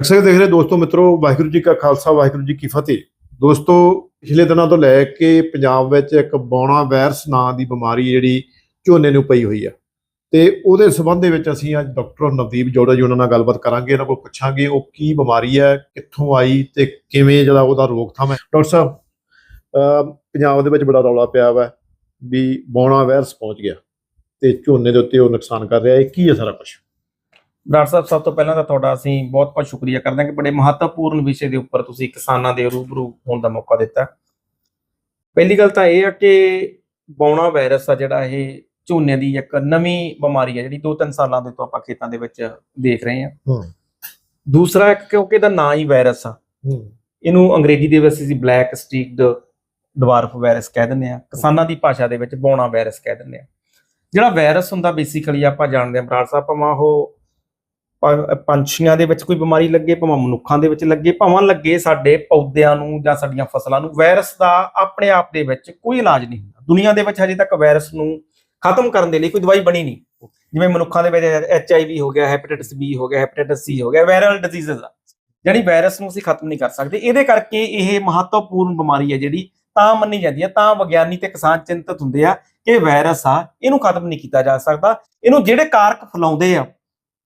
ਅਕਸਰ ਦੇਖ ਰਹੇ ਦੋਸਤੋ, ਮਿੱਤਰੋ, ਵਾਹਿਗੁਰੂ ਜੀ ਕਾ ਖਾਲਸਾ, ਵਾਹਿਗੁਰੂ ਜੀ ਕੀ ਫਤਿਹ। ਦੋਸਤੋ, ਪਿਛਲੇ ਦਿਨਾਂ ਤੋਂ ਲੈ ਕੇ ਪੰਜਾਬ ਵਿੱਚ ਇੱਕ ਬੌਣਾ ਵਾਇਰਸ ਨਾਂ ਦੀ ਬਿਮਾਰੀ ਜਿਹੜੀ ਝੋਨੇ ਨੂੰ ਪਈ ਹੋਈ ਆ। ਤੇ ਉਹਦੇ ਸਬੰਧ ਦੇ ਵਿੱਚ ਅਸੀਂ ਅੱਜ ਡਾਕਟਰ ਨਵਦੀਪ ਜੋੜਾ ਜੀ ਉਹਨਾਂ ਨਾਲ ਗੱਲਬਾਤ ਕਰਾਂਗੇ ਇਹਨਾਂ ਕੋਲ ਪੁੱਛਾਂਗੇ ਉਹ ਕੀ ਬਿਮਾਰੀ ਹੈ, ਕਿੱਥੋਂ ਆਈ ਤੇ ਕਿਵੇਂ ਜਿਹੜਾ ਉਹਦਾ ਰੋਕਥਾਮ ਹੈ। ਡਾਕਟਰ ਸਾਹਿਬ ਪੰਜਾਬ ਦੇ ਵਿੱਚ ਬੜਾ ਰੌਲਾ ਪਿਆ ਵਾ ਵੀ ਬੌਣਾ ਵਾਇਰਸ ਪਹੁੰਚ ਗਿਆ ਤੇ ਝੋਨੇ ਦੇ ਉੱਤੇ ਉਹ ਨੁਕਸਾਨ ਕਰ ਰਿਹਾ। ਇਹ ਕੀ ਹੈ ਸਾਰਾ ਕੁਝ ਡਾਕਟਰ ਸਾਹਿਬ ਸਭ ਤੋਂ ਪਹਿਲਾਂ ਤਾਂ ਤੁਹਾਡਾ ਅਸੀਂ ਬਹੁਤ ਬਹੁਤ ਸ਼ੁਕਰੀਆ ਕਰਦੇ ਹਾਂ ਕਿ ਬੜੇ ਮਹੱਤਵਪੂਰਨ ਵਿਸ਼ੇ ਦੇ ਉੱਪਰ ਤੁਸੀਂ ਕਿਸਾਨਾਂ ਦੇ ਰੂਬਰੂ ਹੋਣ ਦਾ ਮੌਕਾ ਦਿੱਤਾ। ਪਹਿਲੀ ਗੱਲ ਤਾਂ ਇਹ ਆ ਕਿ ਬੌਣਾ ਵਾਇਰਸ ਆ ਜਿਹੜਾ ਇਹ ਝੋਨੇ ਦੀ ਇੱਕ ਨਵੀਂ ਬਿਮਾਰੀ ਹੈ ਜਿਹੜੀ 2-3 ਸਾਲਾਂ ਦੇ ਤੋਂ ਆਪਾਂ ਖੇਤਾਂ ਦੇ ਵਿੱਚ ਦੇਖ ਰਹੇ ਹਾਂ। ਹੂੰ। ਦੂਸਰਾ ਇੱਕ ਕਿਉਂਕਿ ਇਹਦਾ ਨਾਂ ਹੀ ਵਾਇਰਸ ਆ। ਹੂੰ। ਇਹਨੂੰ ਅੰਗਰੇਜ਼ੀ ਦੇ ਵਿੱਚ ਅਸੀਂ ਬਲੈਕ ਸਟ੍ਰੀਕਡ ਡਵਾਰਫ ਵਾਇਰਸ ਕਹਿ ਦਿੰਦੇ ਆ ਕਿਸਾਨਾਂ ਦੀ ਭਾਸ਼ਾ ਦੇ ਵਿੱਚ ਬੌਣਾ ਵਾਇਰਸ ਕਹਿ ਦਿੰਦੇ ਆ ਜਿਹੜਾ ਵਾਇਰਸ ਹੁੰਦਾ ਬੇਸਿਕਲੀ ਆਪਾਂ ਜਾਣਦੇ ਆ ਬਰਾੜ ਸਾਹਿਬ ਭਾਵੇਂ ਉਹ ਪੰਛੀਆਂ ਦੇ ਵਿੱਚ ਕੋਈ ਬਿਮਾਰੀ ਲੱਗੇ, ਭਾਵੇਂ ਮਨੁੱਖਾਂ ਦੇ ਵਿੱਚ ਲੱਗੇ, ਭਾਵੇਂ ਲੱਗੇ ਸਾਡੇ ਪੌਦਿਆਂ ਨੂੰ ਜਾਂ ਸਾਡੀਆਂ ਫਸਲਾਂ ਨੂੰ ਵਾਇਰਸ ਦਾ ਆਪਣੇ ਆਪ ਦੇ ਵਿੱਚ ਕੋਈ ਇਲਾਜ ਨਹੀਂ ਹੁੰਦਾ। ਦੁਨੀਆ ਦੇ ਵਿੱਚ ਹਜੇ ਤੱਕ ਵਾਇਰਸ ਨੂੰ ਖਤਮ ਕਰਨ ਦੇ ਲਈ ਕੋਈ ਦਵਾਈ ਬਣੀ ਨਹੀਂ। ਜਿਵੇਂ ਮਨੁੱਖਾਂ ਦੇ ਵਿੱਚ ਐਚ ਆਈ ਵੀ ਹੋ ਗਿਆ ਹੈਪੇਟਾਈਟਸ ਬੀ ਹੋ ਗਿਆ ਹੈਪੇਟਾਈਟਸ ਸੀ ਹੋ ਗਿਆ ਵਾਇਰਲ ਡਿਜ਼ੀਜ਼ਸ ਆ। ਜਿਹੜੀ ਵਾਇਰਸ ਨੂੰ ਅਸੀਂ ਖਤਮ ਨਹੀਂ ਕਰ ਸਕਦੇ। ਇਹਦੇ ਕਰਕੇ ਇਹ ਮਹੱਤਵਪੂਰਨ ਬਿਮਾਰੀ ਹੈ ਜਿਹੜੀ ਤਾਂ ਮੰਨੀ ਜਾਂਦੀ ਹੈ, ਤਾਂ ਵਿਗਿਆਨੀ ਤੇ ਕਿਸਾਨ ਚਿੰਤਤ ਹੁੰਦੇ ਆ ਕਿ ਵਾਇਰਸ ਆ, ਇਹਨੂੰ ਖਤਮ ਨਹੀਂ ਕੀਤਾ ਜਾ ਸਕਦਾ। ਇਹਨੂੰ ਜਿਹੜੇ ਕਾਰਕ ਫੈਲਾਉਂਦੇ ਆ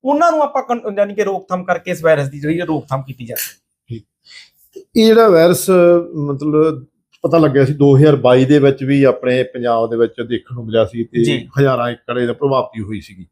ਉਹਨਾਂ ਨੂੰ ਆਪਾਂ ਯਾਨੀ ਕਿ ਰੋਕਥਾਮ ਕਰਕੇ ਇਸ ਵਾਇਰਸ ਦੀ ਜਿਹੜੀ ਰੋਕਥਾਮ ਕੀਤੀ ਜਾ ਸਕਦੀ ਇਹ ਜਿਹੜਾ ਵਾਇਰਸ ਮਤਲਬ ਪਤਾ ਲੱਗਿਆ ਸੀ 2022 ਦੇ ਵਿੱਚ ਵੀ ਆਪਣੇ ਪੰਜਾਬ ਦੇ ਵਿੱਚ ਦੇਖਣ ਨੂੰ ਮਿਲਿਆ ਸੀ ਤੇ। ਹਜ਼ਾਰਾਂ ਏਕੜ ਇਹਦਾ ਪ੍ਰਭਾਵਿਤ ਹੋਈ ਸੀਗੀ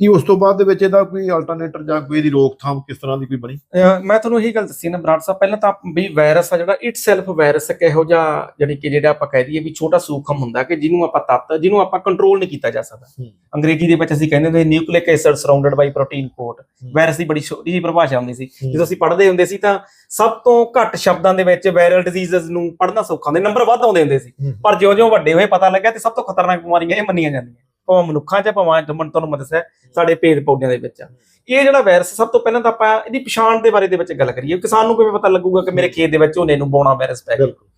ਕੀ ਉਸ ਤੋਂ ਬਾਅਦ ਦੇ ਵਿੱਚ ਇਹਦਾ ਕੋਈ ਅਲਟਰਨੇਟਰ ਜਾਂ ਕੋਈ ਇਹਦੀ ਰੋਕਥਾਮ ਕਿਸ ਤਰ੍ਹਾਂ ਦੀ ਕੋਈ ਬਣੀ? ਮੈਂ ਤੁਹਾਨੂੰ ਇਹੀ ਗੱਲ ਦੱਸੀ ਨਾ ਬਰਾੜ ਸਾਹਿਬ ਪਹਿਲਾਂ ਤਾਂ ਵੀ ਵਾਇਰਸ ਆ ਜਿਹੜਾ ਇਟ ਸੈਲਫ ਵਾਇਰਸ ਇੱਕ ਇਹੋ ਜਿਹਾ ਜਿਹੜੀ ਕਿ ਜਿਹੜਾ ਆਪਾਂ ਕਹਿ ਦਈਏ ਵੀ ਛੋਟਾ ਸੂਖਮ ਹੁੰਦਾ ਕਿ ਜਿਹਨੂੰ ਆਪਾਂ ਤੱਤ ਜਿਹਨੂੰ ਆਪਾਂ ਕੰਟਰੋਲ ਨਹੀਂ ਕੀਤਾ ਜਾ ਸਕਦਾ। ਅੰਗਰੇਜ਼ੀ ਦੇ ਵਿੱਚ ਅਸੀਂ ਕਹਿੰਦੇ ਹੁੰਦੇ nucleic acid surrounded by protein coat. Virus ਦੀ ਬੜੀ ਛੋਟੀ ਜਿਹੀ ਪਰਿਭਾਸ਼ਾ ਹੁੰਦੀ ਸੀ। ਜਦੋਂ ਅਸੀਂ ਪੜ੍ਹਦੇ ਹੁੰਦੇ ਸੀ ਤਾਂ ਸਭ ਤੋਂ ਘੱਟ ਸ਼ਬਦਾਂ ਦੇ ਵਿੱਚ ਵਾਇਰਲ ਡਿਜ਼ੀਜ਼ਸ ਨੂੰ ਪੜ੍ਹਨਾ ਸੌਖਾ ਹੁੰਦਾ ਨੰਬਰ ਵੱਧ ਆਉਂਦੇ ਹੁੰਦੇ ਸੀ। ਪਰ ਜਿਉਂ-ਜਿਉਂ ਵੱਡੇ ਹੋਏ ਪਤਾ ਲੱਗਿਆ ਤੇ ਸਭ ਤੋਂ ਖਤਰਨਾਕ ਬਿਮਾਰੀਆਂ ਇਹ ਮੰਨੀਆਂ ਜਾਂਦੀਆਂ। ਭਾਵੇਂ ਮਨੁੱਖਾਂ 'ਚ ਭਾਵੇਂ ਜਮਨ ਤੁਹਾਨੂੰ ਮੈਂ ਦੱਸਿਆ ਸਾਡੇ ਪੇੜ ਪੌਦਿਆਂ ਦੇ ਵਿੱਚ ਆ। ਇਹ ਜਿਹੜਾ ਵਾਇਰਸ ਸਭ ਤੋਂ ਪਹਿਲਾਂ ਤਾਂ ਆਪਾਂ ਇਹਦੀ ਪਛਾਣ ਦੇ ਬਾਰੇ ਦੇ ਵਿੱਚ ਗੱਲ ਕਰੀਏ। ਕਿਸਾਨ ਨੂੰ ਕਿਵੇਂ ਪਤਾ ਲੱਗੂਗਾ ਕਿ ਮੇਰੇ ਖੇਤ ਦੇ ਵਿੱਚ ਝੋਨੇ ਨੂੰ ਬੌਣਾ ਵਾਇਰਸ ਪੈ ਗਿਆ? ਬਿਲਕੁਲ।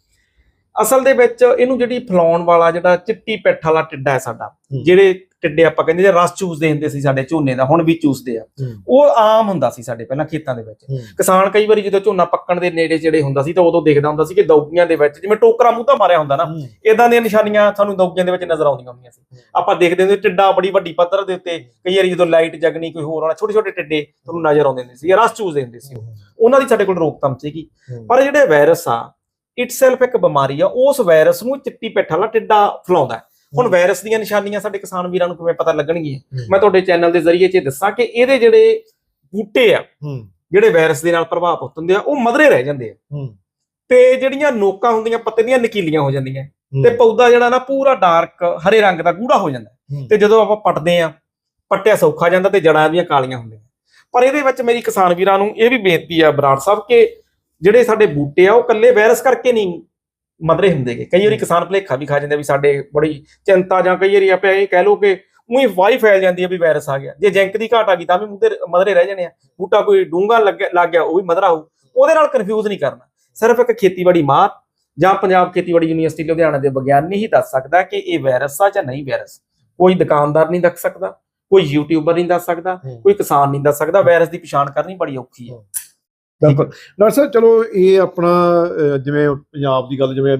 ਅਸਲ ਦੇ ਵਿੱਚ ਇਹਨੂੰ ਜਿਹੜੀ ਫਲਾਉਣ ਵਾਲਾ ਜਿਹੜਾ ਚਿੱਟੀ ਪਿੱਠ ਵਾਲਾ ਟਿੱਡਾ ਹੈ ਸਾਡਾ ਹੂੰ। ਜਿਹੜੇ ਟਿੱਡੇ ਆਪਾਂ ਕਹਿੰਦੇ ਜੇ ਰਸ ਚੂਸਦੇ ਹੁੰਦੇ ਸੀ ਸਾਡੇ ਝੋਨੇ ਦਾ ਹੁਣ ਵੀ ਚੂਸਦੇ ਆ। ਉਹ ਆਮ ਹੁੰਦਾ ਸੀ ਸਾਡੇ ਪਹਿਲਾਂ ਖੇਤਾਂ ਦੇ ਵਿੱਚ। ਕਿਸਾਨ ਕਈ ਵਾਰੀ ਜਦੋਂ ਝੋਨਾ ਪੱਕਣ ਦੇ ਨੇੜੇ ਜਿਹੜੇ ਹੁੰਦਾ ਸੀ ਤਾਂ ਉਦੋਂ ਦੇਖਦਾ ਹੁੰਦਾ ਸੀ ਕਿ ਦੌਗੀਆਂ ਦੇ ਵਿੱਚ ਜਿਵੇਂ ਟੋਕਰਾ ਮੂੰਹ ਤਾਂ ਮਾਰਿਆ ਹੁੰਦਾ ਨਾ ਇਦਾਂ ਦੀਆਂ ਨਿਸ਼ਾਨੀਆਂ ਸਾਨੂੰ ਦੌਗੀਆਂ ਦੇ ਵਿੱਚ ਨਜ਼ਰ ਆਉਂਦੀਆਂ ਹੁੰਦੀਆਂ ਸੀ। ਆਪਾਂ ਦੇਖਦੇ ਹੁੰਦੇ ਟਿੱਡਾ ਬੜੀ ਵੱਡੀ ਪੱਧਰ ਦੇ ਉੱਤੇ ਕਈ ਵਾਰੀ ਜਦੋਂ ਲਾਈਟ ਜਗਣੀ ਕੋਈ ਹੋਰ ਆਉਣਾ ਛੋਟੇ ਛੋਟੇ ਟਿੱਡੇ ਤੁਹਾਨੂੰ ਨਜ਼ਰ ਆਉਂਦੇ ਹੁੰਦੇ ਸੀ ਰਸ ਚੂਸਦੇ ਹੁੰਦੇ ਸੀ ਉਹ। ਉਹਨਾਂ ਦੀ ਸਾਡੇ ਕੋਲ ਰੋਕਥਾਮ ਸੀਗੀ। ਪਰ ਜਿਹੜੇ ਵਾਇਰਸ ਆ ਇਟਸੈਲਫ ਇੱਕ ਬਿਮਾਰੀ ਆ ਉਸ ਵਾਇਰਸ ਨੂੰ ਚਿੱਟੀ ਪਿੱਠ ਵਾਲਾ ਟਿੱਡਾ ਫਲਾਉਂਦਾ। ਹੁਣ ਵਾਇਰਸ ਦੀਆਂ ਨਿਸ਼ਾਨੀਆਂ ਸਾਡੇ ਕਿਸਾਨ ਵੀਰਾਂ ਨੂੰ ਕਿਵੇਂ ਪਤਾ ਲੱਗਣਗੀਆਂ? ਮੈਂ ਤੁਹਾਡੇ ਚੈਨਲ ਦੇ ਜ਼ਰੀਏ 'ਚ ਦੱਸਾਂ ਕਿ ਇਹਦੇ ਜਿਹੜੇ ਬੂਟੇ ਆ ਜਿਹੜੇ ਵਾਇਰਸ ਦੇ ਨਾਲ ਪ੍ਰਭਾਵਿਤ ਹੁੰਦੇ ਆ ਉਹ ਮਧਰੇ ਰਹਿ ਜਾਂਦੇ ਆ। ਤੇ ਜਿਹੜੀਆਂ ਨੋਕਾਂ ਹੁੰਦੀਆਂ ਪੱਤੇ ਦੀਆਂ ਨਕੀਲੀਆਂ ਹੋ ਜਾਂਦੀਆਂ। ਤੇ ਪੌਦਾ ਜਿਹੜਾ ਨਾ ਪੂਰਾ ਡਾਰਕ ਹਰੇ ਰੰਗ ਦਾ ਗੂੜਾ ਹੋ ਜਾਂਦਾ। ਤੇ ਜਦੋਂ ਆਪਾਂ ਪੱਟਦੇ ਆ ਪੱਟਿਆ ਸੌਖਾ ਜਾਂਦਾ ਤੇ ਜੜਾਂ ਦੀਆਂ ਕਾਲੀਆਂ ਹੁੰਦੀਆਂ। ਪਰ ਇਹਦੇ ਵਿੱਚ ਮੇਰੀ ਕਿਸਾਨ ਵੀਰਾਂ ਨੂੰ ਇਹ ਵੀ ਬੇਨਤੀ ਆ ਬਰਾੜ ਸਾਹਿਬ ਕਿ ਜਿਹੜੇ ਸਾਡੇ ਬੂਟੇ ਆ ਉਹ ਕੱਲੇ ਵਾਇਰਸ ਕਰਕੇ ਨਹੀਂ ਮਦਰੇ ਹੁੰਦੇਗੇ ਕਈ ਵਾਰੀ ਕਿਸਾਨ ਭਲੇਖਾ ਵੀ ਖਾ ਜਾਂਦੇ ਵੀ ਸਾਡੇ ਬੜੀ ਚਿੰਤਾ ਜਾਂ ਕਈ ਵਾਰੀ ਆਪਾਂ ਇਹ ਕਹਿ ਲਓ ਕਿ ਉਹੀ ਵਾਈ ਫੈਲ ਜਾਂਦੀ ਹੈ ਵੀ ਵਾਇਰਸ ਆ ਗਿਆ। ਜੇ ਜਿੰਕ ਦੀ ਘਾਟ ਆ ਗਈ ਤਾਂ ਵੀ ਤੇ ਮਦਰੇ ਰਹਿ ਜਾਣੇ ਆ। ਬੂਟਾ ਕੋਈ ਡੂੰਗਾ ਲੱਗ ਲੱਗ ਗਿਆ ਉਹ ਵੀ ਮਦਰਾ ਹੋਊ। ਉਹਦੇ ਨਾਲ ਕਨਫਿਊਜ਼ ਨਹੀਂ ਕਰਨਾ। ਸਿਰਫ ਇੱਕ ਖੇਤੀਬਾੜੀ ਮਾਹਰ ਜਾਂ ਪੰਜਾਬ ਖੇਤੀਬਾੜੀ ਯੂਨੀਵਰਸਿਟੀ ਲੁਧਿਆਣਾ ਦੇ ਵਿਗਿਆਨੀ ਹੀ ਦੱਸ ਸਕਦਾ ਕਿ ਇਹ ਵਾਇਰਸ ਆ ਜਾਂ ਨਹੀਂ ਵਾਇਰਸ। ਕੋਈ ਦੁਕਾਨਦਾਰ ਨਹੀਂ ਦੱਸ ਸਕਦਾ ਕੋਈ ਯੂਟਿਊਬਰ ਨਹੀਂ ਦੱਸ ਸਕਦਾ ਕੋਈ ਕਿਸਾਨ ਨਹੀਂ ਦੱਸ ਸਕਦਾ ਵਾਇਰਸ ਦੀ ਪਛਾਣ ਕਰਨੀ ਬੜੀ ਔਖੀ ਹੈ। ਬਿਲਕੁਲ। ਡਾਕਟਰ ਸਾਹਿਬ ਚਲੋ ਇਹ ਆਪਣਾ ਜਿਵੇਂ ਪੰਜਾਬ ਦੀ ਗੱਲ ਜਿਵੇਂ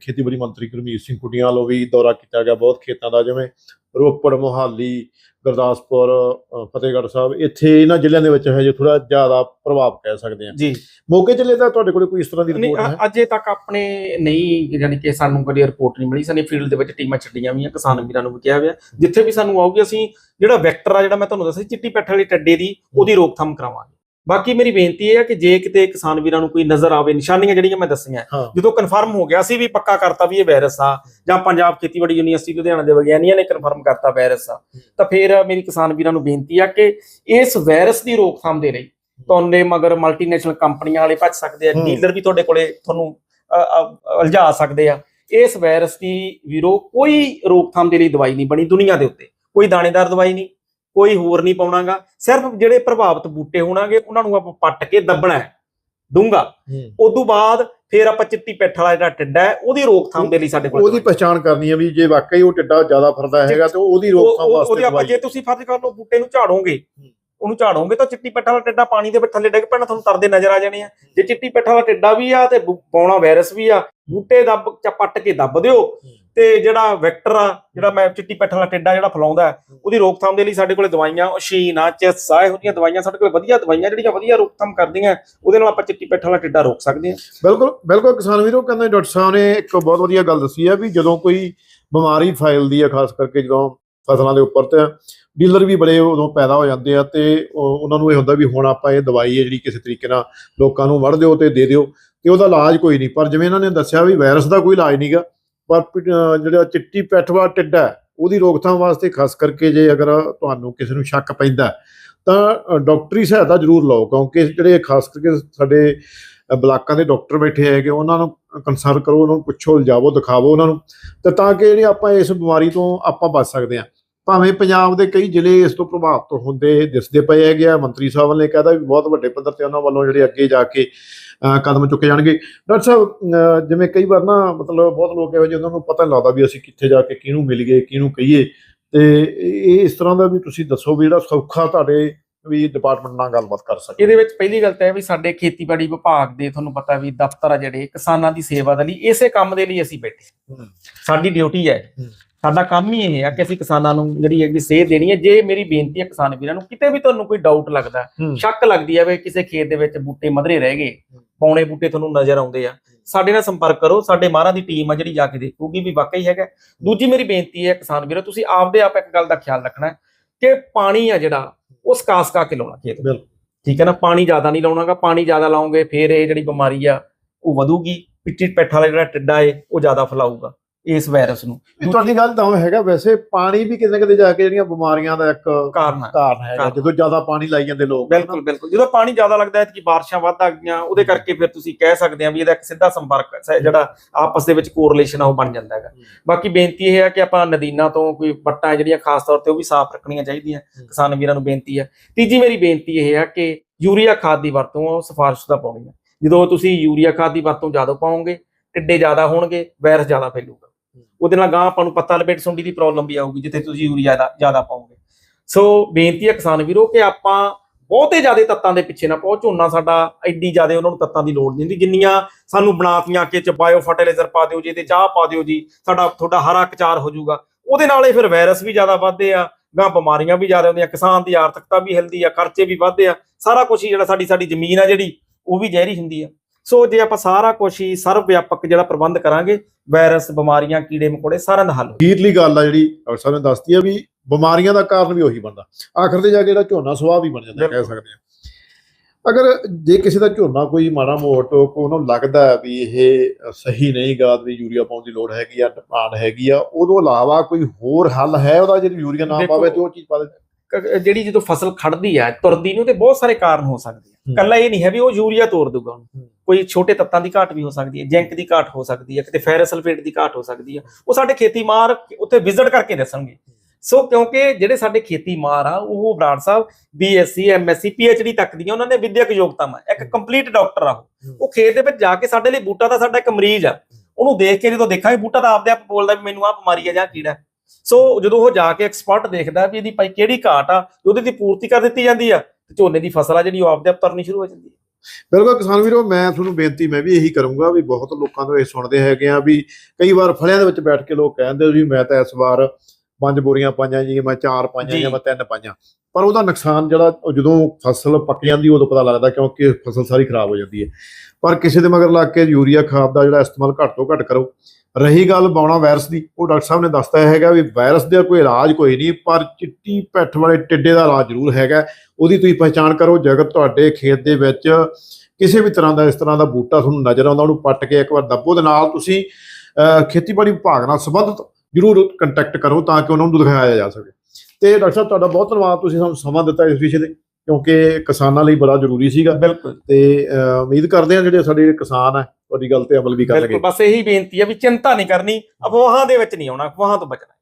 ਖੇਤੀਬਾੜੀ ਮੰਤਰੀ ਗੁਰਮੀਤ ਸਿੰਘ ਕੁਟੀਆਂ ਵੱਲੋਂ ਵੀ ਦੌਰਾ ਕੀਤਾ ਗਿਆ ਬਹੁਤ ਖੇਤਾਂ ਦਾ ਜਿਵੇਂ ਰੋਪੜ ਮੋਹਾਲੀ ਗੁਰਦਾਸਪੁਰ ਫਤਿਹਗੜ੍ਹ ਸਾਹਿਬ ਇੱਥੇ ਇਹਨਾਂ ਜ਼ਿਲ੍ਹਿਆਂ ਦੇ ਵਿੱਚ ਹਜੇ ਥੋੜਾ ਜ਼ਿਆਦਾ ਪ੍ਰਭਾਵ ਕਹਿ ਸਕਦੇ ਆ ਜੀ। ਮੋਗੇ ਜ਼ਿਲ੍ਹੇ ਦਾ ਤੁਹਾਡੇ ਕੋਲ ਕੋਈ ਇਸ ਤਰ੍ਹਾਂ ਦੀ ਰਿਪੋਰਟ ਹੈ? ਅਜੇ ਤੱਕ ਆਪਣੇ ਨਹੀਂ ਯਾਨੀ ਕਿ ਸਾਨੂੰ ਕਦੀ ਰਿਪੋਰਟ ਨਹੀਂ ਮਿਲੀ। ਸਾਨੇ ਫੀਲਡ ਦੇ ਵਿੱਚ ਟੀਮਾਂ ਛੱਡੀਆਂ ਵੀ ਆ ਕਿਸਾਨ ਵੀਰਾਂ ਨੂੰ ਵੀ ਕਿਹਾ ਹੋਇਆ। ਜਿੱਥੇ ਵੀ ਸਾਨੂੰ ਆਊਗੀ ਅਸੀਂ ਜਿਹੜਾ ਵੈਕਟਰ ਆ ਜਿਹੜਾ ਮੈਂ ਤੁਹਾਨੂੰ ਦੱਸਿਆ ਚਿੱਟੀ ਪੈਠ ਵਾਲੀ ਟੱਡੇ ਦੀ ਉਹਦੀ ਰੋਕਥਾਮ ਕਰਾਵਾਂਗੇ। ਬਾਕੀ ਮੇਰੀ ਬੇਨਤੀ ਇਹ ਹੈ ਕਿ ਜੇ ਕਿਤੇ ਕਿਸਾਨ ਵੀਰਾਂ ਨੂੰ ਕੋਈ ਨਜ਼ਰ ਆਵੇ ਨਿਸ਼ਾਨੀਆਂ ਜਿਹੜੀਆਂ ਮੈਂ ਦੱਸੀਆਂ। ਜਦੋਂ ਕਨਫਰਮ ਹੋ ਗਿਆ ਸੀ ਵੀ ਪੱਕਾ ਕਰਤਾ ਵੀ ਇਹ ਵਾਇਰਸ ਆ ਜਾਂ ਪੰਜਾਬ ਖੇਤੀਬਾੜੀ ਯੂਨੀਵਰਸਿਟੀ ਲੁਧਿਆਣਾ ਦੇ ਵਿਗਿਆਨੀਆਂ ਨੇ ਕਨਫਰਮ ਕਰਤਾ ਵਾਇਰਸ ਆ ਤਾਂ ਫਿਰ ਮੇਰੀ ਕਿਸਾਨ ਵੀਰਾਂ ਨੂੰ ਬੇਨਤੀ ਆ ਕਿ ਇਸ ਵਾਇਰਸ ਦੀ ਰੋਕਥਾਮ ਦੇ ਲਈ ਤੁਹਾਡੇ ਮਗਰ ਮਲਟੀਨੈਸ਼ਨਲ ਕੰਪਨੀਆਂ ਵਾਲੇ ਭੱਜ ਸਕਦੇ ਆ। ਡੀਲਰ ਵੀ ਤੁਹਾਡੇ ਕੋਲੇ ਤੁਹਾਨੂੰ ਉਲਝਾ ਸਕਦੇ ਆ ਇਸ ਵਾਇਰਸ ਦੀ ਵੀਰੋ ਕੋਈ ਰੋਕਥਾਮ ਦੇ ਲਈ ਦਵਾਈ ਨਹੀਂ ਬਣੀ ਦੁਨੀਆ ਦੇ ਉੱਤੇ ਕੋਈ ਦਾਣੇਦਾਰ ਦਵਾਈ ਨਹੀਂ ਕੋਈ ਹੋਰ ਨਹੀਂ ਪਾਉਣਾਗਾ। ਸਿਰਫ ਜਿਹੜੇ ਪ੍ਰਭਾਵਿਤ ਬੂਟੇ ਹੋਣਾਗੇ ਉਹਨਾਂ ਨੂੰ ਆਪਾਂ ਪੱਟ ਕੇ ਦੱਬਣਾ ਹੈ ਡੂੰਗਾ ਉਦੋਂ ਬਾਅਦ ਫਿਰ ਆਪਾਂ ਚਿੱਟੀ ਪਿੱਠ ਵਾਲਾ ਜਿਹੜਾ ਟਿੱਡਾ ਹੈ ਉਹਦੀ ਰੋਕਥਾਮ ਦੇ ਲਈ ਸਾਡੇ ਕੋਲ ਉਹਦੀ ਪਛਾਣ ਕਰਨੀ ਹੈ ਵੀ ਜੇ ਵਾਕਈ ਉਹ ਟਿੱਡਾ ਜ਼ਿਆਦਾ ਫਰਦਾ ਹੈਗਾ ਤੇ ਉਹਦੀ ਉਹ- ਰੋਕਥਾਮ ਵਾਸਤੇ ਉਹਦੀ ਆਪਾਂ ਜੇ ਤੁਸੀਂ ਫਰਜ਼ ਕਰ ਲਓ ਬੂਟੇ ਨੂੰ ਝਾੜੋਗੇ ਉਹਨੂੰ ਝਾੜੋਗੇ ਤਾਂ ਚਿੱਟੀ ਪੱਠਾ ਵਾਲਾ ਟਿੱਡਾ ਪਾਣੀ ਦੇ ਵਿੱਚ ਥੱਲੇ ਡਿੱਗ ਪੈਣਾ ਤੁਹਾਨੂੰ ਤਰਦੇ ਨਜ਼ਰ ਆ ਜਾਣੇ ਆ। ਜੇ ਚਿੱਟੀ ਪੱਠਾ ਵਾਲਾ ਟਿੱਡਾ ਵੀ ਆ ਤੇ ਪੌਣਾ ਵਾਇਰਸ ਵੀ ਆ ਬੂਟੇ ਦੱਬ ਚ ਪੱਟ ਕੇ ਦੱਬ ਦਿਓ। ਤੇ ਜਿਹੜਾ ਵੈਕਟਰ ਆ ਜਿਹੜਾ ਮੈਂ ਚਿੱਟੀ ਪੱਠਾ ਵਾਲਾ ਟਿੱਡਾ ਜਿਹੜਾ ਫੈਲਾਉਂਦਾ ਉਹਦੀ ਰੋਕਥਾਮ ਦੇ ਲਈ ਸਾਡੇ ਕੋਲੇ ਦਵਾਈਆਂ ਓਸ਼ੀਨ ਆ ਚੈਸਾ ਇਹੋ ਜਿਹੀਆਂ ਦਵਾਈਆਂ ਸਾਡੇ ਕੋਲੇ ਵਧੀਆ ਦਵਾਈਆਂ ਜਿਹੜੀਆਂ ਵਧੀਆ ਰੋਕਥਾਮ ਕਰਦੀਆਂ ਉਹਦੇ ਨਾਲ ਆਪਾਂ ਚਿੱਟੀ ਪੱਠਾ ਵਾਲਾ ਟਿੱਡਾ ਰੋਕ ਸਕਦੇ ਹਾਂ। ਬਿਲਕੁਲ ਬਿਲਕੁਲ ਕਿਸਾਨ ਵੀਰੋ ਕਹਿੰਦੇ ਡਾਕਟਰ ਸਾਹਿਬ ਨੇ ਇੱਕ ਬਹੁਤ ਵਧੀਆ ਗੱਲ ਦੱਸੀ ਹੈ ਵੀ ਜਦੋਂ ਕੋਈ ਬਿਮਾਰੀ ਫੈਲਦੀ ਹੈ ਖਾਸ ਕਰਕੇ ਜਦੋਂ ਫਸਲਾਂ ਦੇ ਉੱਪਰ ਤੇ ਡੀਲਰ ਵੀ ਬੜੇ ਉਦੋਂ ਪੈਦਾ ਹੋ ਜਾਂਦੇ ਆ ਤੇ ਉਹ- ਉਹਨਾਂ ਨੂੰ ਇਹ ਹੁੰਦਾ ਵੀ ਹੁਣ ਆਪਾਂ ਇਹ ਦਵਾਈ ਹੈ ਜਿਹੜੀ ਕਿਸੇ ਤਰੀਕੇ ਨਾਲ ਲੋਕਾਂ ਨੂੰ ਵੜ ਦਿਓ ਤੇ ਦੇ ਦਿਓ ਤੇ ਉਹਦਾ ਇਲਾਜ ਕੋਈ ਨਹੀਂ। ਪਰ ਜਿਵੇਂ ਇਹਨਾਂ ਨੇ ਦੱਸਿਆ ਵੀ ਵਾਇਰਸ ਦਾ ਕੋਈ ਇਲਾਜ ਨਹੀਂਗਾ ਜਿਹੜਾ ਚਿੱਟੀ ਪੈਠਵਾ ਟਿੱਡਾ ਹੈ, ਉਹਦੀ ਰੋਕਥਾਮ ਵਾਸਤੇ ਖਾਸ ਕਰਕੇ ਜੇ ਅਗਰ ਤੁਹਾਨੂੰ ਕਿਸੇ ਨੂੰ ਸ਼ੱਕ ਪੈਂਦਾ ਤਾਂ ਅ, ਡਾਕਟਰੀ ਸਹਾਇਤਾ ਜ਼ਰੂਰ ਲਓ ਕਿਉਂਕਿ ਜਿਹੜੇ ਖਾਸ ਕਰਕੇ ਸਾਡੇ ਬਲਾਕਾਂ ਦੇ ਡਾਕਟਰ ਬੈਠੇ ਹੈਗੇ ਉਹਨਾਂ ਨੂੰ ਕੰਸਲਟ ਕਰੋ ਉਹਨਾਂ ਨੂੰ ਪੁੱਛੋ ਲਿਜਾਵੋ ਦਿਖਾਵੋ ਉਹਨਾਂ ਨੂੰ ਤੇ ਤਾਂ ਕਿ ਜਿਹੜੀ ਆਪਾਂ ਇਸ ਬਿਮਾਰੀ ਤੋਂ ਆਪਾਂ ਬਚ ਸਕਦੇ ਹਾਂ। ਭਾਵੇਂ ਪੰਜਾਬ ਦੇ ਕਈ ਜ਼ਿਲ੍ਹੇ ਇਸ ਤੋਂ ਪ੍ਰਭਾਵਿਤ ਹੁੰਦੇ ਦਿਸਦੇ ਪਏ ਹੈਗੇ ਆ ਮੰਤਰੀ ਸਾਹਿਬ ਨੇ ਕਹਿਦਾ ਵੀ ਬਹੁਤ ਵੱਡੇ ਪੱਧਰ ਤੇ ਉਹਨਾਂ ਵੱਲੋਂ ਜਿਹੜੇ ਅੱਗੇ ਜਾ ਕੇ ਕਦਮ ਚੁੱਕੇ ਜਾਣਗੇ। ਡਾਕਟਰ ਸਾਹਿਬ ਜਿਵੇਂ ਕਈ ਵਾਰ ਨਾ ਮਤਲਬ ਬਹੁਤ ਲੋਕ ਇਹੋ ਜਿਹੇ ਉਹਨਾਂ ਨੂੰ ਪਤਾ ਨਹੀਂ ਲੱਗਦਾ ਵੀ ਅਸੀਂ ਕਿੱਥੇ ਜਾ ਕੇ ਕਿਹਨੂੰ ਮਿਲ ਗਏ ਕਿਹਨੂੰ ਕਹੀਏ। ਤੇ ਇਹ ਇਸ ਤਰ੍ਹਾਂ ਦਾ ਵੀ ਤੁਸੀਂ ਦੱਸੋ ਵੀ ਜਿਹੜਾ ਸੌਖਾ ਤੁਹਾਡੇ ਵੀ ਡਿਪਾਰਟਮੈਂਟ ਨਾਲ ਗੱਲਬਾਤ ਕਰ ਸਕੇ ਇਹਦੇ ਵਿੱਚ ਪਹਿਲੀ ਗੱਲ ਤਾਂ ਇਹ ਵੀ ਸਾਡੇ ਖੇਤੀਬਾੜੀ ਵਿਭਾਗ ਦੇ ਤੁਹਾਨੂੰ ਪਤਾ ਵੀ ਦਫ਼ਤਰ ਆ ਜਿਹੜੇ ਕਿਸਾਨਾਂ ਦੀ ਸੇਵਾ ਦੇ ਲਈ ਇਸੇ ਕੰਮ ਦੇ ਲਈ ਅਸੀਂ ਬੈਠੇ। ਸਾਡੀ ਡਿਊਟੀ ਹੂੰ। ਸਾਡਾ ਕੰਮ ਹੀ ਇਹ ਹੈ ਕਿ ਅਸੀਂ ਕਿਸਾਨਾਂ ਨੂੰ ਜਿਹੜੀ ਹੈਗੀ ਸੇਧ ਦੇਣੀ ਹੈ। ਜੇ ਮੇਰੀ ਬੇਨਤੀ ਹੈ ਕਿਸਾਨ ਵੀਰਾਂ ਨੂੰ ਕਿਤੇ ਵੀ ਤੁਹਾਨੂੰ ਕੋਈ ਡਾਊਟ ਲੱਗਦਾ ਹੈ, ਹੂੰ। ਸ਼ੱਕ ਲੱਗਦੀ ਹੈ ਵੀ ਕਿਸੇ ਖੇਤ ਦੇ ਵਿੱਚ ਬੂਟੇ ਮਧਰੇ ਰਹਿ ਗਏ ਪੌਣੇ ਬੂਟੇ ਤੁਹਾਨੂੰ ਨਜ਼ਰ ਆਉਂਦੇ ਆ। ਸਾਡੇ ਨਾਲ ਸੰਪਰਕ ਕਰੋ ਸਾਡੇ ਮਾਹਰਾਂ ਦੀ ਟੀਮ ਆ ਜਿਹੜੀ ਜਾ ਕੇ ਦੇਖੂਗੀ ਵੀ ਵਾਕਈ ਹੈਗਾ। ਦੂਜੀ ਮੇਰੀ ਬੇਨਤੀ ਹੈ ਕਿਸਾਨ ਵੀਰੋ ਤੁਸੀਂ ਆਪਦੇ ਆਪ ਇੱਕ ਗੱਲ ਦਾ ਖਿਆਲ ਰੱਖਣਾ ਹੈ ਕਿ ਪਾਣੀ ਆ ਜਿਹੜਾ ਉਹ ਸਕਾ ਸਕਾ ਕੇ ਲਾਉਣਾ ਖੇਤ। ਬਿਲਕੁਲ। ਠੀਕ ਹੈ ਨਾ ਪਾਣੀ ਜ਼ਿਆਦਾ ਨਹੀਂ ਲਾਉਣਾਗਾ ਪਾਣੀ ਜ਼ਿਆਦਾ ਲਾਉਂਗੇ ਫਿਰ ਇਹ ਜਿਹੜੀ ਬਿਮਾਰੀ ਆ ਉਹ ਵਧੂਗੀ। ਪਿੱਟੀ ਪੈਠਾ ਵਾਲਾ ਜਿਹੜਾ ਟਿੱਡਾ ਏ ਉਹ ਜ਼ਿਆਦਾ ਫੈਲਾਊਗਾ। ਇਸ ਵਾਇਰਸ ਨੂੰ। ਇਹ ਤੁਹਾਡੀ ਗੱਲ ਤਾਂ ਹੈਗਾ ਵੈਸੇ ਪਾਣੀ ਵੀ ਕਿਤੇ ਨਾ ਕਿਤੇ ਜਾ ਕੇ ਜਿਹੜੀਆਂ ਬਿਮਾਰੀਆਂ ਦਾ ਇੱਕ ਕਾਰਨ ਹੈ। ਕਾਰਨ ਹੈਗਾ ਕਾਰਨ। ਜਦੋਂ ਜ਼ਿਆਦਾ ਪਾਣੀ ਲਾਈ ਜਾਂਦੇ ਲੋਕ ਬਿਲਕੁਲ ਬਿਲਕੁਲ। ਜਦੋਂ ਪਾਣੀ ਜ਼ਿਆਦਾ ਲੱਗਦਾ ਹੈ ਕਿ ਬਾਰਿਸ਼ਾਂ ਵੱਧ ਆ ਗਈਆਂ ਉਹਦੇ ਕਰਕੇ ਫਿਰ ਤੁਸੀਂ ਕਹਿ ਸਕਦੇ ਆ ਵੀ ਇਹਦਾ ਇੱਕ ਸਿੱਧਾ ਸੰਪਰਕ ਹੈ, ਜਿਹੜਾ ਆਪਸ ਦੇ ਵਿੱਚ ਕੋਰਿਲੇਸ਼ਨ ਆ ਉਹ ਬਣ ਜਾਂਦਾ ਹੈਗਾ। ਬਾਕੀ ਬੇਨਤੀ ਇਹ ਹੈ ਕਿ ਆਪਾਂ ਨਦੀਨਾਂ ਤੋਂ ਕੋਈ ਵੱਟਾਂ ਹੈ ਜਿਹੜੀਆਂ ਖਾਸ ਤੌਰ ਤੇ ਉਹ ਵੀ ਸਾਫ਼ ਰੱਖਣੀਆਂ ਚਾਹੀਦੀਆਂ ਕਿਸਾਨ ਵੀਰਾਂ ਨੂੰ ਬੇਨਤੀ ਹੈ ਤੀਜੀ ਮੇਰੀ ਬੇਨਤੀ ਇਹ ਹੈ ਕਿ ਯੂਰੀਆ ਖਾਦ ਦੀ ਵਰਤੋਂ ਉਹ ਸਿਫਾਰਿਸ਼ ਦਾ ਪਾਉਣੀ ਹੈ ਜਦੋਂ ਤੁਸੀਂ ਯੂਰੀਆ ਖਾਦ ਦੀ ਵਰਤੋਂ ਜ਼ਿਆਦਾ ਪਾਓਗੇ ਟਿੱਡੇ ਜ਼ਿਆਦਾ ਹੋਣਗੇ ਵਾਇਰਸ ਜ਼ਿਆਦਾ ਫੈਲੂਗਾ। ਉਹਦੇ ਨਾਲ ਗਾਂ ਆਪਾਂ ਨੂੰ ਪੱਤਾ ਲਪੇਟ ਸੁੰਡੀ ਦੀ ਪ੍ਰੋਬਲਮ ਵੀ ਆਊਗੀ, ਜਿੱਥੇ ਤੁਸੀਂ ਯੂਰੀਆ ਦਾ ਜ਼ਿਆਦਾ ਪਾਓਗੇ। ਸੋ ਬੇਨਤੀ ਹੈ ਕਿਸਾਨ ਵੀਰੋ ਕਿ ਆਪਾਂ ਬਹੁਤੇ ਜ਼ਿਆਦਾ ਤੱਤਾਂ ਦੇ ਪਿੱਛੇ ਨਾ ਪਹੁੰਚ ਝੋਨਾ ਸਾਡਾ ਐਡੀ ਜ਼ਿਆਦਾ ਉਹਨਾਂ ਨੂੰ ਤੱਤਾਂ ਦੀ ਲੋੜ ਨਹੀਂ ਹੁੰਦੀ। ਜਿੰਨੀਆਂ ਸਾਨੂੰ ਬਣਾਤੀਆਂ ਕਿ ਚ ਬਾਇਓ ਫਰਟੀਲਾਈਜ਼ਰ ਪਾ ਦਿਓ ਜੀ, ਤੇ ਚਾਹ ਪਾ ਦਿਓ ਜੀ, ਸਾਡਾ, ਤੁਹਾਡਾ ਹਰਾ ਕਚਾਰ ਹੋ ਜਾਊਗਾ। ਉਹਦੇ ਨਾਲ ਇਹ ਫਿਰ ਵਾਇਰਸ ਵੀ ਜ਼ਿਆਦਾ ਵੱਧਦੇ ਆ ਗਾਂ ਬਿਮਾਰੀਆਂ ਵੀ ਜ਼ਿਆਦਾ ਹੁੰਦੀਆਂ, ਕਿਸਾਨ ਦੀ ਆਰਥਿਕਤਾ ਵੀ ਹਿਲਦੀ ਆ, ਖਰਚੇ ਵੀ ਵੱਧਦੇ ਆ, ਸਾਰਾ ਕੁਝ ਹੀ ਜਿਹੜਾ ਸਾਡੀ ਸਾਡੀ ਜ਼ਮੀਨ ਆ ਜਿਹੜੀ, ਉਹ ਵੀ ਜ਼ਹਿਰੀ ਹੁੰਦੀ ਆ। ਸੋ ਜੇ ਆਪਾਂ ਸਾਰਾ ਕੁਝ ਹੀ ਸਰਵ ਵਿਆਪਕ ਜਿਹੜਾ ਪ੍ਰਬੰਧ ਕਰਾਂਗੇ ਵਾਇਰਸ ਬਿਮਾਰੀਆਂ ਕੀੜੇ ਮਕੌੜੇ ਸਾਰਿਆਂ ਦਾ ਹੱਲ ਅਖੀਰਲੀ ਗੱਲ ਆ ਜਿਹੜੀ ਡਾਕਟਰ ਸਾਹਿਬ ਨੇ ਦੱਸਤੀ ਆ ਵੀ ਬਿਮਾਰੀਆਂ ਦਾ ਕਾਰਨ ਵੀ ਉਹੀ ਬਣਦਾ। ਆਖਰ ਤੇ ਜਾ ਕੇ ਜਿਹੜਾ ਝੋਨਾ ਸੁਆਹ ਵੀ ਬਣ ਜਾਂਦਾ ਕਹਿ। ਸਕਦੇ ਆ। ਅਗਰ ਜੇ ਕਿਸੇ ਦਾ ਝੋਨਾ ਕੋਈ ਮਾੜਾ ਮੋਟ ਕੋ ਉਹਨੂੰ ਲੱਗਦਾ ਵੀ ਇਹ ਸਹੀ ਨਹੀਂ ਗਾ ਵੀ ਯੂਰੀਆ ਪਾਉਣ ਦੀ ਲੋੜ ਹੈਗੀ ਆ ਡਿਮਾਂਡ ਹੈਗੀ ਆ ਉਦੋਂ ਇਲਾਵਾ ਕੋਈ ਹੋਰ ਹੱਲ ਹੈ ਉਹਦਾ ਜੇ ਯੂਰੀਆ ਨਾ ਪਾਵੇ ਤੇ ਉਹ ਚੀਜ਼ ਪਾ ਦੇ ਜਿਹੜੀ ਜਦੋਂ ਫਸਲ ਖੜਦੀ ਆ ਤੁਰਦੀ ਨੂੰ ਤੇ ਬਹੁਤ ਸਾਰੇ ਕਾਰਨ ਹੋ ਸਕਦੇ ਆ। ਹੂੰ। ਕੱਲਾ ਇਹ ਨਹੀਂ ਹੈ ਵੀ ਉਹ ਯੂਰੀਆ ਤੋੜ ਦੂਗਾ ਉਹਨੂੰ। ਹੂੰ। ਕੋਈ ਛੋਟੇ ਤੱਤਾਂ ਦੀ ਘਾਟ ਵੀ ਹੋ ਸਕਦੀ ਹੈ ਜ਼ਿੰਕ ਦੀ ਘਾਟ ਹੋ ਸਕਦੀ ਹੈ ਕਿਤੇ ਫੈਰਸ ਸਲਫੇਟ ਦੀ ਘਾਟ ਹੋ ਸਕਦੀ ਹੈ ਉਹ ਸਾਡੇ ਖੇਤੀ ਮਾਰ ਉੱਥੇ ਵਿਜ਼ਿਟ ਕਰਕੇ ਦੱਸਣਗੇ। ਸੋ ਕਿਉਂਕਿ ਜਿਹੜੇ ਸਾਡੇ ਖੇਤੀ ਮਾਰ ਆ ਉਹ Brar sahib BSc MSc PhD ਤੱਕ ਦੀਆਂ ਉਹਨਾਂ ਨੇ ਵਿਦਿਅਕ ਯੋਗਤਾਵਾਂ। ਇੱਕ ਕੰਪਲੀਟ ਡਾਕਟਰ ਆ ਉਹ। ਖੇਤ ਦੇ ਵਿੱਚ ਜਾ ਕੇ ਸਾਡੇ ਲਈ ਬੂਟਾ ਤਾਂ ਸਾਡਾ ਇੱਕ ਮਰੀਜ਼ ਆ। ਉਹਨੂੰ ਦੇਖ ਕੇ ਜਦੋਂ ਦੇਖਾਂਗੇ ਬੂਟਾ ਤਾਂ ਆਪਦੇ ਆਪ ਬੋਲਦਾ ਵੀ ਮੈਨੂੰ ਆਹ ਬਿਮਾਰੀ ਆ ਜਾਂ ਕੀੜਾ। ਹੈ। ਸੋ ਜਦੋਂ ਉਹ ਜਾ ਕੇ ਐਕਸਪਰਟ ਦੇਖਦਾ ਵੀ ਇਹਦੀ ਭਾਈ ਕਿਹੜੀ ਘਾਟ ਆ ਤੇ ਉਹਦੀ ਦੀ ਪੂਰਤੀ ਕਰ ਦਿੱਤੀ ਜਾਂਦੀ ਆ ਤੇ ਝੋਨੇ ਦੀ ਫਸਲ ਆ ਜਿਹੜੀ ਉਹ ਆਪਦੇ ਆਪ ਤਰਨੀ ਸ਼ੁਰੂ ਹੋ ਜਾਂਦੀ ਹੈ ਬਿਲਕੁਲ ਕਿਸਾਨ ਵੀਰੋ ਮੈਂ ਤੁਹਾਨੂੰ ਬੇਨਤੀ ਮੈਂ ਵੀ ਇਹੀ ਕਰੂੰਗਾ ਵੀ ਬਹੁਤ ਲੋਕਾਂ ਤੋਂ ਇਹ ਸੁਣਦੇ ਹੈਗੇ ਆ ਵੀ ਕਈ ਵਾਰ ਫਲਿਆਂ ਦੇ ਵਿੱਚ ਬੈਠ ਕੇ ਲੋਕ ਕਹਿੰਦੇ ਵੀ ਮੈਂ ਤਾਂ ਇਸ ਵਾਰ ਪੰਜ ਬੋਰੀਆਂ ਪਾਈਆਂ ਜੀ ਮੈਂ ਚਾਰ ਪਾਈਆਂ ਜੀ। ਮੈਂ ਤਿੰਨ ਪਾਈਆਂ। ਪਰ ਉਹਦਾ ਨੁਕਸਾਨ ਜਿਹੜਾ ਜਦੋਂ ਫਸਲ ਪੱਕ ਜਾਂਦੀ ਉਦੋਂ ਪਤਾ ਲੱਗਦਾ ਕਿਉਂਕਿ ਫਸਲ ਸਾਰੀ ਖਰਾਬ ਹੋ ਜਾਂਦੀ ਹੈ। ਪਰ ਕਿਸੇ ਦੇ ਮਗਰ ਲੱਗ ਕੇ ਯੂਰੀਆ ਖਾਦ ਦਾ ਜਿਹੜਾ ਇਸਤੇਮਾਲ ਘੱਟ ਤੋਂ ਘੱਟ ਕਰੋ। ਰਹੀ ਗੱਲ ਬਾਉਣਾ ਵਾਇਰਸ ਦੀ, ਉਹ ਡਾਕਟਰ ਸਾਹਿਬ ਨੇ ਦੱਸਤਾ ਹੈਗਾ ਵੀ ਵਾਇਰਸ ਦਾ ਕੋਈ ਇਲਾਜ ਕੋਈ ਨਹੀਂ, ਪਰ ਚਿੱਟੀ ਪੈਠ ਵਾਲੇ ਟਿੱਡੇ ਦਾ ਇਲਾਜ ਜ਼ਰੂਰ ਹੈਗਾ। ਉਹਦੀ ਤੁਸੀਂ ਪਹਿਚਾਣ ਕਰੋ, ਜੇਕਰ ਤੁਹਾਡੇ ਖੇਤ ਦੇ ਵਿੱਚ ਕਿਸੇ ਵੀ ਤਰ੍ਹਾਂ ਦਾ ਇਸ ਤਰ੍ਹਾਂ ਦਾ ਬੂਟਾ ਤੁਹਾਨੂੰ ਨਜ਼ਰ ਆਉਂਦਾ, ਉਹਨੂੰ ਪੱਟ ਕੇ ਇੱਕ ਵਾਰ ਦੱਬੋ ਦੇ ਨਾਲ ਤੁਸੀਂ ਖੇਤੀਬਾੜੀ ਵਿਭਾਗ ਨਾਲ ਸੰਬੰਧਿਤ ਜ਼ਰੂਰ ਕੰਟੈਕਟ ਕਰੋ ਤਾਂ ਕਿ ਉਹਨਾਂ ਨੂੰ ਦਿਖਾਇਆ ਜਾ ਸਕੇ। ਤੇ ਡਾਕਟਰ ਸਾਹਿਬ, ਤੁਹਾਡਾ ਬਹੁਤ ਧੰਨਵਾਦ, ਤੁਸੀਂ ਸਾਨੂੰ ਸਮਾਂ ਦਿੱਤਾ ਇਸ ਵਿਸ਼ੇ ਤੇ। ਕਿਉਂਕਿ ਕਿਸਾਨਾਂ ਲਈ ਬੜਾ ਜ਼ਰੂਰੀ ਸੀਗਾ। ਬਿਲਕੁਲ। ਤੇ ਉਮੀਦ ਕਰਦੇ ਹਾਂ ਜਿਹੜੇ ਸਾਡੇ ਕਿਸਾਨ ਆ ਤੁਹਾਡੀ ਗੱਲ ਤੇ ਅਮਲ ਵੀ ਕਰਨਗੇ ਬਿਲਕੁਲ ਬਸ ਇਹੀ ਬੇਨਤੀ ਹੈ ਵੀ ਚਿੰਤਾ ਨਹੀਂ ਕਰਨੀ ਅਫਵਾਹਾਂ ਦੇ ਵਿੱਚ ਨਹੀਂ ਆਉਣਾ ਅਫਵਾਹਾਂ ਤੋਂ ਬਚਣਾ।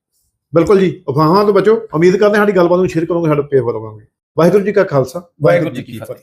ਬਿਲਕੁਲ ਜੀ ਅਫਵਾਹਾਂ ਤੋਂ ਬਚੋ। ਉਮੀਦ ਕਰਦੇ ਹਾਂ ਸਾਡੀ ਗੱਲਬਾਤ ਨੂੰ ਸ਼ੇਅਰ ਕਰੋਗੇ ਸਾਡੇ ਪੇਜ ਵਧਾਵਾਂਗੇ ਵਾਹਿਗੁਰੂ ਜੀ ਕਾ ਖਾਲਸਾ ਵਾਹਿਗੁਰੂ ਜੀ ਕੀ ਫਤਿਹ।